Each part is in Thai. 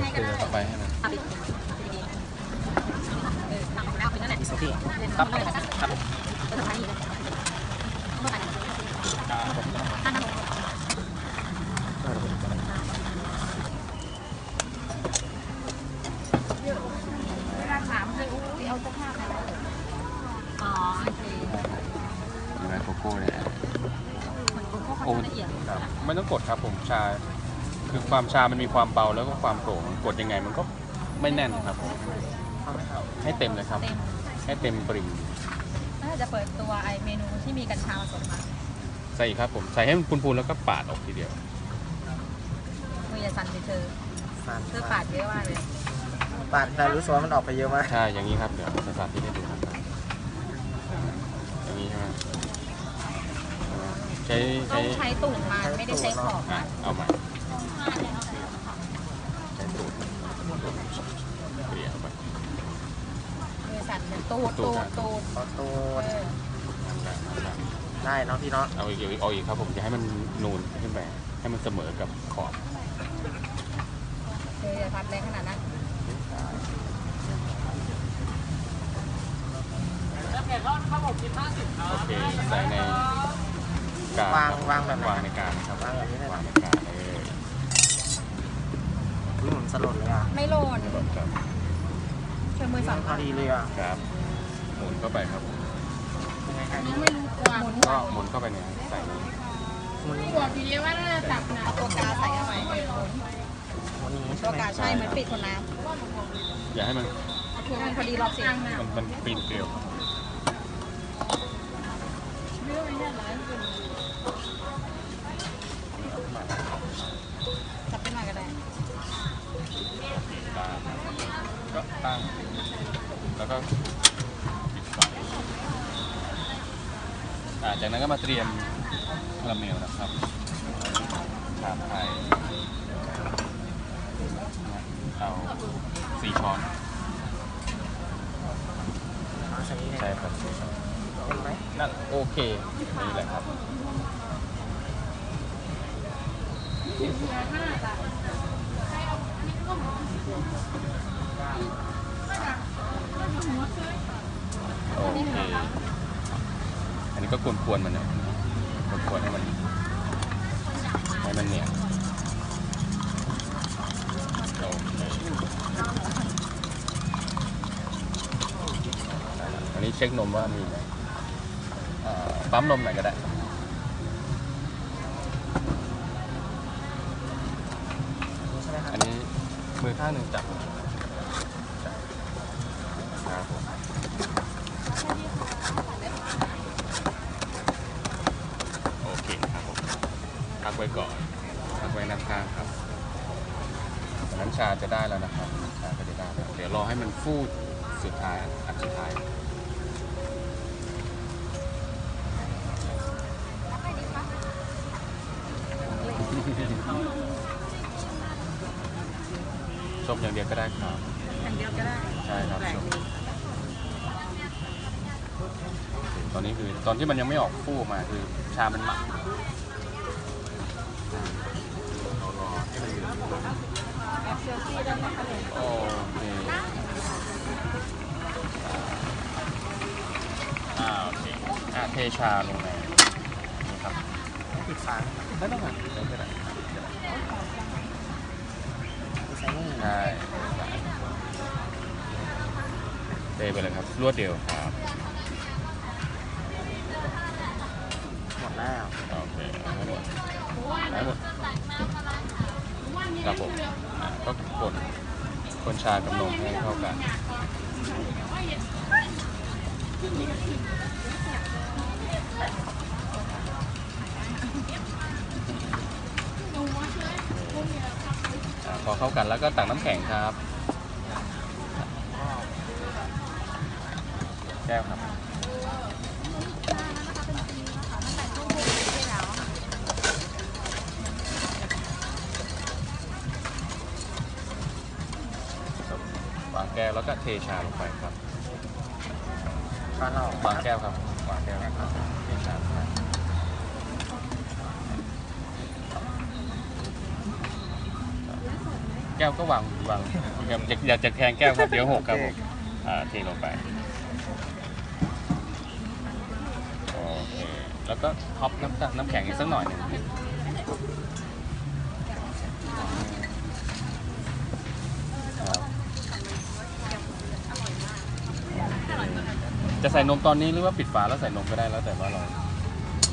ให้ก็ได้ต่อไปให้มันเอาปิดดีๆเออตั้งแล้วปิดนั่นแหละอิสกี้ครับครับเออทำให้ดีเลยเข้าไปตั้งนะไปแล้วอ๋อโอเคมีไหมโกโก้เนี่ยเหมือนโกโก้เขาจะละเอียดครับไม่ต้องกดครับผมชา คือความชา มันมีความเบาแล้วก็ความโปร่งกดยังไงมันก็ไม่แน่นครับผมให้เต็มเลยครับ เต็มให้เต็มปริ่มน่าจะเปิดตัวไอเมนูที่มีกัญชาผสมมาใส่อีกครับผมใส่ให้มันพูนๆแล้วก็ปาดออกทีเดียวมืออย่าสั่นไปเธอสานเธอปาดเยอะมากเลยปาดแต่รู้สึกว่ามันออกไปเยอะมากใช่อย่างนี้ครับเดี๋ยวจะสาธิตให้ดูครับอย่างนี้ใช่ไหมใช้ต้ใช้องใช้ตูดมาไม่ได้ใช้ขอบอะมาเอาใหม่ใช้ตูด เกลี่ยเข้าไปมือสั่นเป็นตูดตูดตูดขอตูเอดอนั่นแหละนั่นแหละได้เนาะพี่เนาะเอาอีกเอาอีกครับผมจะให้มันนูนขึ้นไปให้มันเสมอกับขอบเธออย่าทำแรงขนาดนั้นโอเคใส่ในกาวางครับวางแบบไหนวางในกาครับวางแบบนี้เลยเหรอวางในกาเลยอุ้ ยผมสลดเลยอะไม่โลนไม่หล่นครับเธอมือสั่นพอดีเลยอะครับหมุนเข้าไปครับยังไงครับไม่รู้กวางหมุนก็หมุนเข้าไปในใส่นี้มันตัวพีเรียกว่าน่าจะจับนะเอาตัวกาใส่เข้าไปเออหมุนมันนี้ตัใช่วไหมกาใช่เหมือนปิดคนน้อย่าให้มันำมันพอดีรอบสิมันมันปีนเกลียว ก็ตั้ง แล้วก็ปิดไฟอ่าจากนั้นก็มาเตรียมคาราเมลนะครับชาไทยเอาสี่ช้อนเอาใส่นี้เลยใช่ครับสี่ช้อนเป็นไหมนั่นโอเคนี่แหละครับ โอเค อันนี้ก็กวนๆมันนะกวนๆให้มันให้มันเหนียวโอเคอันนี้เช็คนมว่ามีไหมปั๊มนมหน่อยก็ได้อันนี้มือข้างหนึ่งจับจับครับผมโอเคครับผมพัก ไว้ก่อนพักไว้น้ำข้างครับจากนั้นชาจะได้แล้วนะครับชาก็จะได้แล้วเดี๋ยวรอให้มันฟูดสุดท้ายอันสุดท้ายชมอย่างเดียวก็ได้ครับอย่างเดียวก็ได้ ใช่ครับแปลกชมดีตอนนี้คือตอนที่มันยังไม่ออกฟูออกมาคือชามันหมัก โอเคอ่าโอเคอ่าเทชาลงในนี่ครับปิดฝาไม่ต้องอะไม่เป็นไรใส่นี่ใช่เทไปเลยครับ รวดเดียวครับ หมดแล้ว ก็คนคนชากับนมให้เข้ากัน พอเข้ากันแล้วก็ตักน้ำแข็งครับ แก้วครับ แก้วแล้วก็เทชาลงไปครับช้อนเราวางแก้วครับวางแก้วครับเทชาลงไปแก้วก็วางวางอย่าอย่าจะแทงแก้วครับเดี๋ยวหกครับผมอ่าเทลงไปโอเคแล้วก็ท็อปน้ำน้ำแข็งอีกสักหน่อยหนึ่งครับ จะใส่นมตอนนี้หรือว่าปิดฝาแล้วใส่นมก็ได้แล้วแต่ว่าเรา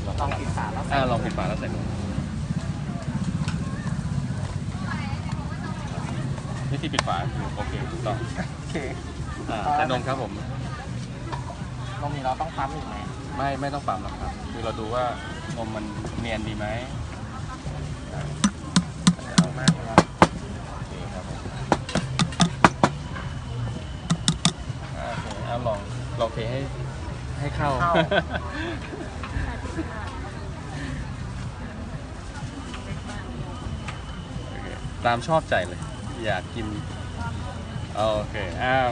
เราลองปิดฝาแล้วอ่าลองปิดฝาแล้วใส่นมวิธีปิดฝาคือโอเคถูกต้องโอเคอ่าใส่นมครับผมนมนี้เราต้องปั๊มอีกไหมไม่ไม่ต้องปั๊มหรอกครับ คือเราดูว่านมมันเนียนดีไหมอ่า เอามากเลย โอเคครับผมอ่าโอเคเอา ลองลองเทให้ให้เข้าโอเคตามชอบใจเลย อยากกิน โอเค อ้าว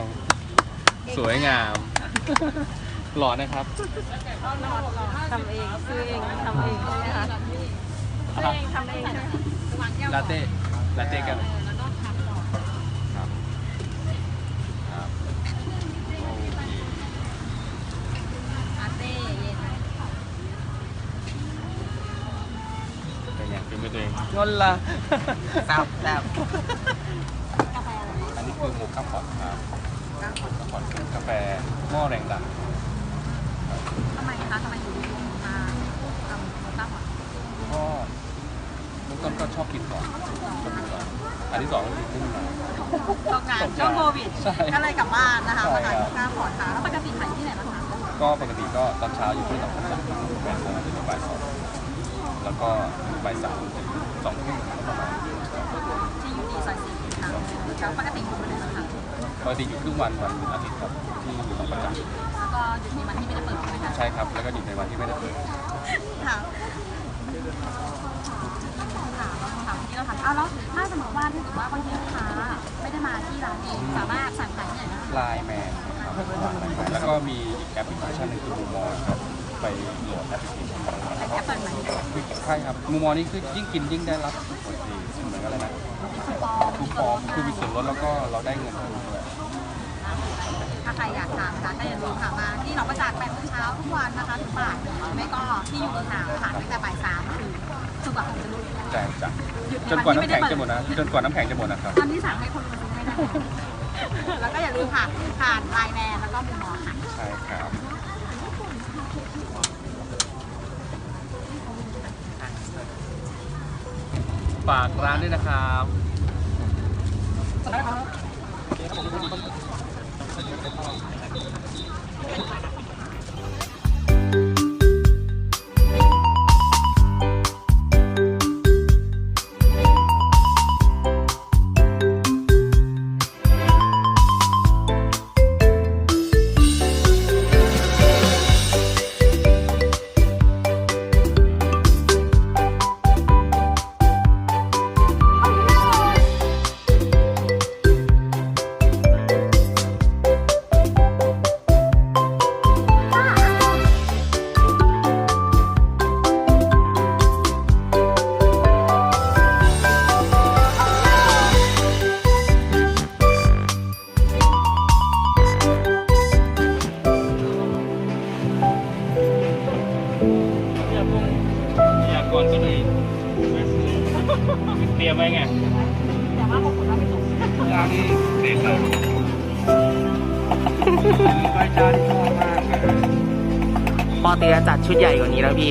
สวยงามหล่อนะครับทำเองซื้อเองทำเองใช่ไหมคะซื้อเองทำเองใช่ไหมคะวางแก้วลาเต้ลาเต้กัน แล้วก็ทำต่อ ครับ ครับ โอเค อาเต้เย็น เป็นไงเป็นไปตัวเอ งงอนละแซ่บแซ่บกาแฟอะไรอันนี้คือหมูข้าวพอดครับข้าวพอดกาแฟหม้อแรงดันทำไมคะทำไมถึงมาทำตั้งหมดก็เริ่มต้นก็ชอบกินก่อนชอบกินก่อนอันที่สองก็คือขึ้นมาตกงานช่วงโควิดใช่ก็เลยกลับบ้านนะคะใช่มาครัขายบข้าวขอทานแล้วปกติขายที่ไหนบ้างคะก็ปกติก็ตอนเช้าอยู่ที่หนองกระสันแปดโมงถึงบ่ายสอง แล้วก็บ่ายสามถึงสองทุ่มประมาณที่อยู่ที่ซอยสี่ค่ะแล้วปกติอยู่ที่ไหนบ้างคะปกติอยู่ครึ่งวันวันอาทิตย์ครับที่อยู่หนองประจักษ์แล้วก็อยู่ในวันที่ไม่ได้เปิดใช่ไหมคะใช่ครับ แล้วก็อยู่ในวันที่ไม่ได้เปิดค่ะค่ะถามที่เราถามอ้าวแล้วถ้าสมมติว่าถ้าเกิดว่าบางทีลูกค้าไม่ได้มาที่ร้านเองสามารถสั่งขายที่ไหนได้ไลน์แมนครับแล้วก็มีอีกแอปพลิเคชันหนึงคือมูมอครับ ไปโหลดแอปพลิเคชันมาเป็นแอปเปิลไหมใช่ครับมูมอนี่คือยิ่งกินยิ่งได้รับผลดีเหมือนอะไรนะคูปองคือมีส่วนลดแล้วก็เราได้เงินเพิ่มด้วย ถ้าใครอยากทานนะคะก็อย่าลืมค่ะมาที่หนองประจักษ์แปดโมงเช้าทุกวันนะคะถึงบ่ายไม่ก็ที่อยู่ห่างๆค่ะตั้งแต่บ่ายสามถึงจนกว่าผมจะรู้ใช่จ้ะหยุดจนกว่าน้ำแข็งจะหมดนะจนกว่าน้ำแข็งจะหมดนะครับตอนนี้สั่งให้คนมาซื้อไม่ได้แล้วก็อย่าลืมค่ะผ่านไลน์แมนแล้วก็มุมมองค่ะใช่ครับ ฝากร้านด้วยนะครับอย เด็กเราอาจารย์ชอบมากเลยปอเตียจัดชุดใหญ่กว่านี้แล้วพี่